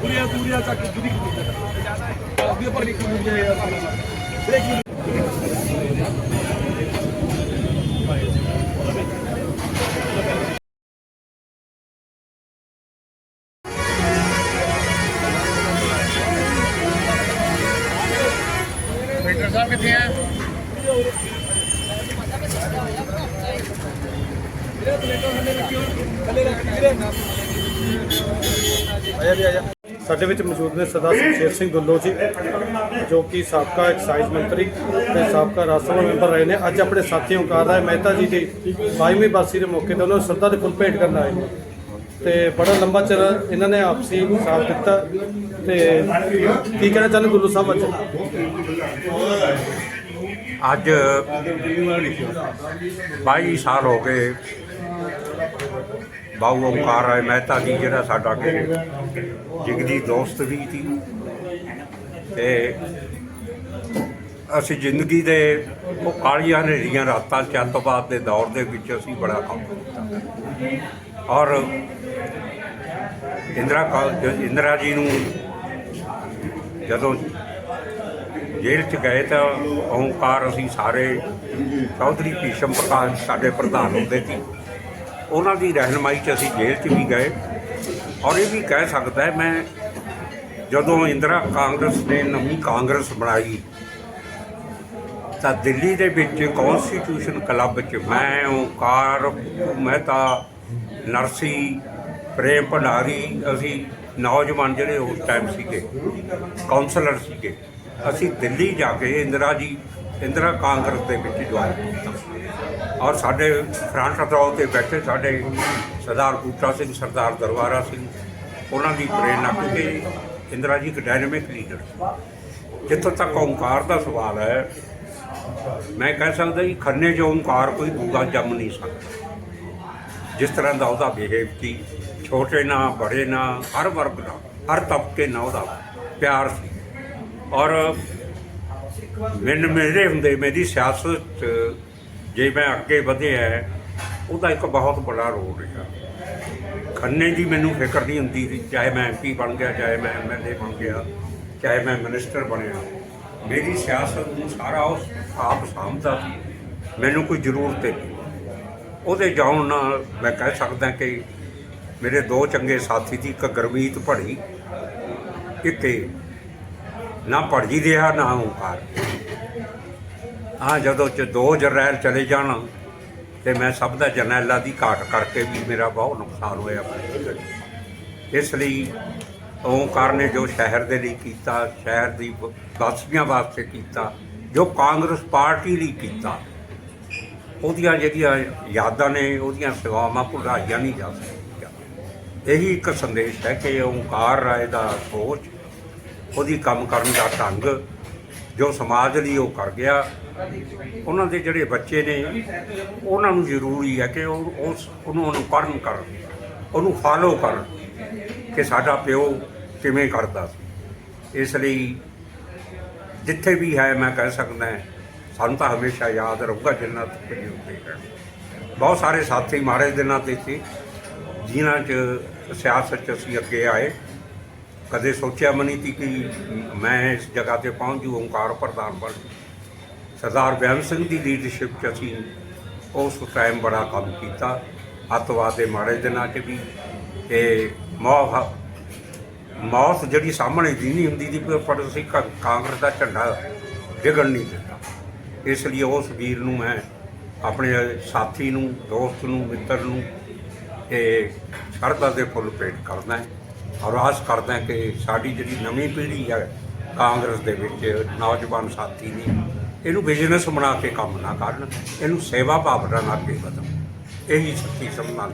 ਪੂਰੀਆਂ ਪੂਰੀਆਂ ਤੱਕ ਜੁੜੀ ਕੀਤੀ ਡਾਕਟਰ ਸਾਹਿਬ ਕਿੱਥੇ ਆ? ਸਾਡੇ ਵਿੱਚ ਮੌਜੂਦ ਨੇ ਸਰਦਾਰ ਸ਼ਮਸ਼ੇਰ ਸਿੰਘ ਦੁੱਲੋ ਜੀ, ਜੋ ਕਿ ਸਾਬਕਾ ਐਕਸਾਈਜ਼ ਮੰਤਰੀ ਤੇ ਸਾਬਕਾ ਰਾਜ ਸਭਾ ਮੈਂਬਰ ਰਹੇ ਨੇ। ਅੱਜ ਆਪਣੇ ਸਾਥੀ ਓਂਕਾਰ ਰਾਏ ਮਹਿਤਾ ਜੀ ਦੀ 22ਵੀਂ ਬਰਸੀ ਦੇ ਮੌਕੇ ਤੇ ਉਹਨਾਂ ਨੂੰ ਸ਼ਰਧਾ ਦੇ ਫੁੱਲ ਭੇਟ ਕਰਨ ਆਏ ਨੇ। ਤੇ ਬੜਾ ਲੰਬਾ ਚਿਰ ਇਹਨਾਂ ਨੇ ਆਪਸੀ ਸਾਥ ਦਿੱਤਾ ਤੇ ਕੀ ਕਹਿਣਾ ਚਾਹੁੰਦੇ ਦੁੱਲੋ ਸਾਹਿਬ ਅੱਜ? ਅੱਜ 22 ਸਾਲ ਹੋ ਗਏ ਬਾਬੂ ਓਮਕਾਰ ਰਾਏ ਮਹਿਤਾ ਜੀ ਜਿਹੜਾ ਸਾਡਾ ਕਿ ਜਿਗਦੀ ਦੋਸਤ ਵੀ ਸੀ। ਤੇ ਅਸੀਂ ਜ਼ਿੰਦਗੀ ਦੇ ਉਹ ਕਾਲੀਆਂ ਹਨੇਰੀਆਂ ਰਾਤਾਂ ਚੱਤਵਾਦ ਦੇ ਦੌਰ ਦੇ ਵਿੱਚ ਅਸੀਂ ਬੜਾ ਕੰਮ ਕੀਤਾ। ਔਰ ਇੰਦਰਾ ਕਾਲ ਇੰਦਰਾ ਜੀ ਨੂੰ ਜਦੋਂ ਜੇਲ੍ਹ ਚ ਗਏ ਤਾਂ ਓਂਕਾਰ ਅਸੀਂ ਸਾਰੇ, ਚੌਧਰੀ ਭੀਸ਼ਮ ਪ੍ਰਕਾਸ਼ ਸਾਡੇ ਪ੍ਰਧਾਨ ਹੁੰਦੇ ਸੀ। ਉਹਨਾਂ ਦੀ ਰਹਿਨਮਾਈ ਚ ਅਸੀਂ ਜੇਲ੍ਹ ਚ ਵੀ ਗਏ। ਔਰ ਇਹ ਵੀ ਕਹਿ ਸਕਦਾ ਹੈ, ਮੈਂ ਜਦੋਂ ਇੰਦਰਾ ਕਾਂਗਰਸ ਨੇ ਨਵੀਂ ਕਾਂਗਰਸ ਬਣਾਈ, ਤਾਂ ਦਿੱਲੀ ਦੇ ਵਿੱਚ ਕਨਸਟੀਟਿਊਸ਼ਨ ਕਲੱਬ 'ਚ ਮੈਂ, ਓਂਕਾਰ, ਮਹਿਤਾ ਨਰਸੀ, ਪ੍ਰੇਮ ਭੰਡਾਰੀ, ਅਸੀਂ ਨੌਜਵਾਨ ਜਿਹੜੇ ਉਸ ਟਾਈਮ ਸੀਗੇ ਕਾਉਂਸਲਰ ਸੀਗੇ, ਅਸੀਂ ਦਿੱਲੀ ਜਾ ਕੇ ਇੰਦਰਾ ਜੀ, ਇੰਦਰਾ ਕਾਂਗਰਸ ਦੇ ਵਿੱਚ ਜੁਆਇਨ ਕੀਤਾ। ਔਰ ਸਾਡੇ ਫਰੰਟ ਰੋਲ ਤੇ ਬੈਠੇ ਸਾਡੇ ਸਰਦਾਰ ਬੂਟਾ ਸਿੰਘ, ਸਰਦਾਰ ਦਰਬਾਰਾ ਸਿੰਘ, ਉਹਨਾਂ ਦੀ ਪ੍ਰੇਰਣਾ ਕਿਉਂਕਿ ਇੰਦਰਾ ਜੀ ਇੱਕ ਡਾਇਨਾਮਿਕ ਲੀਡਰ ਸੀ। ਜਿੱਥੋਂ ਤੱਕ ਓੰਕਾਰ ਦਾ ਸਵਾਲ ਹੈ, ਮੈਂ ਕਹਿ ਸਕਦਾ ਜੀ, ਖੰਨੇ ਜੋ ਓਂਕਾਰ ਕੋਈ ਦੂਗਾ ਜੰਮ ਨਹੀਂ ਸਕਦਾ। ਜਿਸ ਤਰ੍ਹਾਂ ਦਾ ਉਹਦਾ ਬਿਹੇਵ ਸੀ, ਛੋਟੇ ਨਾ, ਬੜੇ ਨਾ, ਹਰ ਵਰਗ ਦਾ, ਹਰ ਤਬਕੇ ਨਾਲ ਉਹਦਾ ਪਿਆਰ ਸੀ। ਔਰ ਮੈਨੂੰ ਮੇਰੇ ਹੁੰਦੇ, ਮੇਰੀ ਸਿਆਸਤ 'ਚ ਜੇ ਮੈਂ ਅੱਗੇ ਵਧਿਆ, ਉਹਦਾ ਇੱਕ ਬਹੁਤ ਬੜਾ ਰੋਲ ਰਿਹਾ। ਖੰਨੇ ਦੀ ਮੈਨੂੰ ਫਿਕਰ ਨਹੀਂ ਹੁੰਦੀ ਸੀ, ਚਾਹੇ ਮੈਂ ਐਮਪੀ ਬਣ ਗਿਆ, ਚਾਹੇ ਮੈਂ ਐਮਐਲਏ ਬਣ ਗਿਆ, ਚਾਹੇ ਮੈਂ ਮਿਨਿਸਟਰ ਬਣਿਆ। ਮੇਰੀ ਸਿਆਸਤ ਨੂੰ ਸਾਰਾ ਉਸ ਆਪ ਸਾਂਭਦਾ ਸੀ, ਮੈਨੂੰ ਕੋਈ ਜ਼ਰੂਰਤ ਨਹੀਂ। ਉਹਦੇ ਜਾਣ ਨਾਲ ਮੈਂ ਕਹਿ ਸਕਦਾ ਕਿ ਮੇਰੇ ਦੋ ਚੰਗੇ ਸਾਥੀ ਸੀ ਇੱਕ ਗੁਰਮੀਤ ਭੜੀ, ਇੱਕ ਨਾ ਭੜਜੀ ਰਿਹਾ, ਨਾ ਓਂਕਾਰ। ਆ ਜਦੋਂ ਚ ਦੋ ਜਰਨੈਲ ਚਲੇ ਜਾਣ, ਤੇ ਮੈਂ ਸਭ ਦਾ ਜਰਨੈਲਾਂ ਦੀ ਘਾਟ ਕਰਕੇ ਵੀ ਮੇਰਾ ਬਹੁਤ ਨੁਕਸਾਨ ਹੋਇਆ ਇਸ ਲਈ ਓਂਕਾਰ ਨੇ ਜੋ ਸ਼ਹਿਰ ਦੇ ਲਈ ਕੀਤਾ, ਸ਼ਹਿਰ ਦੀ ਵਾਸੀਆਂ ਵਾਸਤੇ ਕੀਤਾ, ਜੋ ਕਾਂਗਰਸ ਪਾਰਟੀ ਲਈ ਕੀਤਾ ਉਹਦੀਆਂ ਜਿਹੜੀਆਂ ਯਾਦਾਂ ਨੇ, ਉਹਦੀਆਂ ਸੇਵਾਵਾਂ ਭੁਲਾਈਆਂ ਨਹੀਂ ਜਾ ਸਕਦੀਆਂ। ਇਹੀ ਇੱਕ ਸੰਦੇਸ਼ ਹੈ ਕਿ ਓਂਕਾਰ ਰਾਏ ਦਾ ਸੋਚ, ਉਹਦੀ ਕੰਮ ਕਰਨ ਦਾ ਢੰਗ, ਜੋ ਸਮਾਜ ਲਈ ਉਹ ਕਰ ਗਿਆ, ਉਹਨਾਂ ਦੇ ਜਿਹੜੇ ਬੱਚੇ ਨੇ, ਉਹਨਾਂ ਨੂੰ ਜ਼ਰੂਰੀ ਹੈ ਕਿ ਉਹ ਉਸ ਉਹਨੂੰ ਅਨੁਕਰਨ ਕਰਨ, ਉਹਨੂੰ ਫਾਲੋ ਕਰਨ ਕਿ ਸਾਡਾ ਪਿਓ ਕਿਵੇਂ ਕਰਦਾ ਸੀ। ਇਸ ਲਈ ਜਿੱਥੇ ਵੀ ਹੈ, ਮੈਂ ਕਹਿ ਸਕਦਾ ਸਾਨੂੰ ਤਾਂ ਹਮੇਸ਼ਾ ਯਾਦ ਰਹੂਗਾ ਜਿੰਨਾ ਤੱਕ ਜੀ ਉੱਤੇ ਬਹੁਤ ਸਾਰੇ ਸਾਥੀ ਮਾਰੇ ਦਿਨਾਂ ਤੇ ਸੀ, ਜਿਨ੍ਹਾਂ 'ਚ ਸਿਆਸਤ 'ਚ ਅਸੀਂ ਅੱਗੇ ਆਏ। ਕਦੇ ਸੋਚਿਆ ਮਨੀ ਸੀ ਕਿ ਮੈਂ ਇਸ ਜਗ੍ਹਾ ਤੇ ਪਹੁੰਚ ਜੂ, ਓਂਕਾਰ ਪ੍ਰਧਾਨ ਬਣ ਸਰਦਾਰ ਬਿਆਨ ਸਿੰਘ ਦੀ ਲੀਡਰਸ਼ਿਪ 'ਚ ਅਸੀਂ ਉਸ ਟਾਈਮ ਬੜਾ ਕੰਮ ਕੀਤਾ। ਅੱਤਵਾਦ ਦੇ ਮਾੜੇ ਦਿਨਾਂ 'ਚ ਵੀ। ਤੇ ਮੌਤ ਮੌਤ ਜਿਹੜੀ ਸਾਹਮਣੇ ਦੀ ਨਹੀਂ ਹੁੰਦੀ ਦੀ ਪਰ ਅਸੀਂ ਕਾ- ਕਾਂਗਰਸ ਦਾ ਝੰਡਾ ਵਿਗੜ ਨਹੀਂ ਦਿੱਤਾ। ਇਸ ਲਈ ਉਸ ਵੀਰ ਨੂੰ ਮੈਂ ਆਪਣੇ ਸਾਥੀ ਨੂੰ, ਦੋਸਤ ਨੂੰ, ਮਿੱਤਰ ਨੂੰ ਇਹ ਸ਼ਰਧਾ ਦੇ ਫੁੱਲ ਭੇਟ ਕਰਦਾ ਹੈ ਔਰ ਆਸ ਕਰਦਾ ਕਿ ਸਾਡੀ ਜਿਹੜੀ ਨਵੀਂ ਪੀੜ੍ਹੀ ਹੈ ਕਾਂਗਰਸ ਦੇ ਵਿੱਚ ਨੌਜਵਾਨ ਸਾਥੀ ਨੇ ਇਹਨੂੰ ਬਿਜ਼ਨਸ ਬਣਾ ਕੇ ਕੰਮ ਨਾ ਕਰਨ, ਇਹਨੂੰ ਸੇਵਾ ਭਾਵਨਾ ਨਾਲ ਅੱਗੇ ਵਧਣ। ਇਹੀ ਸੱਚੀ ਸੰਮਾਨ